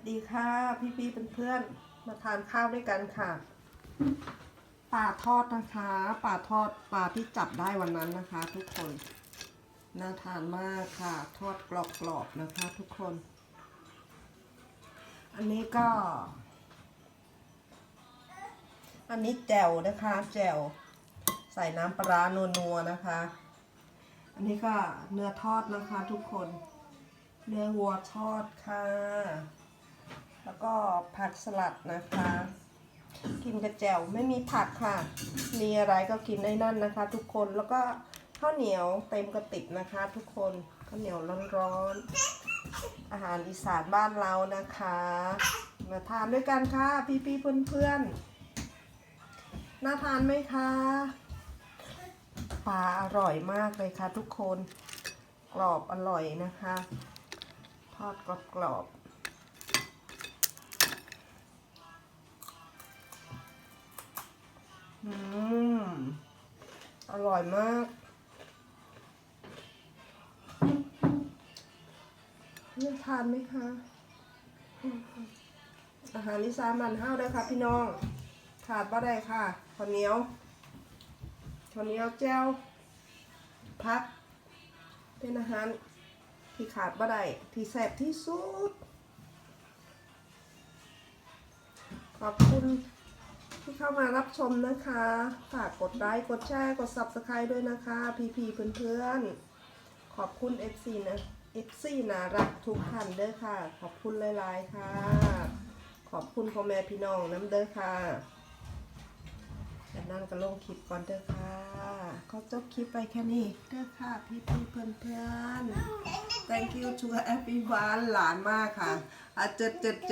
วัสดีค่ะ พี่พี่ๆเพื่อนมาทานข้าวด้วยกันค่ะปลาทอดนะคะปลาทอดปลาที่จับได้วันนั้นนะคะ ทุกคนน่าทานมากค่ะ ทอดกรอบๆนะคะ ทุกคน อันนี้ก็ อันนี้แจ่วนะคะแจ่วใส่น้ำปลาร้านัวๆนะคะ อันนี้ก็เนื้อทอดนะคะ ทุกคนเนื้อวัวทอดค่ะ แล้วก็ผักสลัดนะคะ กินกระแจวไม่มีผักค่ะ มีอะไรก็กินได้นั่นนะคะ ทุกคนแล้วก็ข้าวเหนียวเต็มกระติกนะคะ ทุกคนข้าวเหนียวร้อนๆอาหารอีสานบ้านเรานะคะ มาทานด้วยกันค่ะ พี่ๆเพื่อนๆน่าทานไหมคะปลาอร่อยมากเลยค่ะ ทุกคนกรอบอร่อยนะคะ ทอดกรอบ อืม อร่อยมากเลือกทานไหมคะ อาหารอีสามันห้าวด้วยค่ะพี่น้อง ขาดบ่ได้ค่ะข้าวเหนียวข้าวเหนียวแจ้วพัก เป็นอาหารที่ขาดบ่ได้ที่แซ่บที่สุด ขอบคุณ ที่เข้ามารับชมนะคะ ฝากกดไลค์ กดแชร์ กด subscribe ด้วยนะคะ พี่ๆเพื่อนๆ ขอบคุณ FC นะ FC น่ารักทุกท่านเด้อค่ะ ขอบคุณหลายๆ ค่ะ ขอบคุณพ่อแม่พี่น้องน้ำเด้อค่ะจากนั้นก็ลงคลิปก่อนเด้อค่ะ ก็จบคลิปไปแค่นี้เด้อค่ะ พี่ๆเพื่อนๆ thank you to everyone หลานมากค่ะอะเจ็ดเจ็ดเจ็ด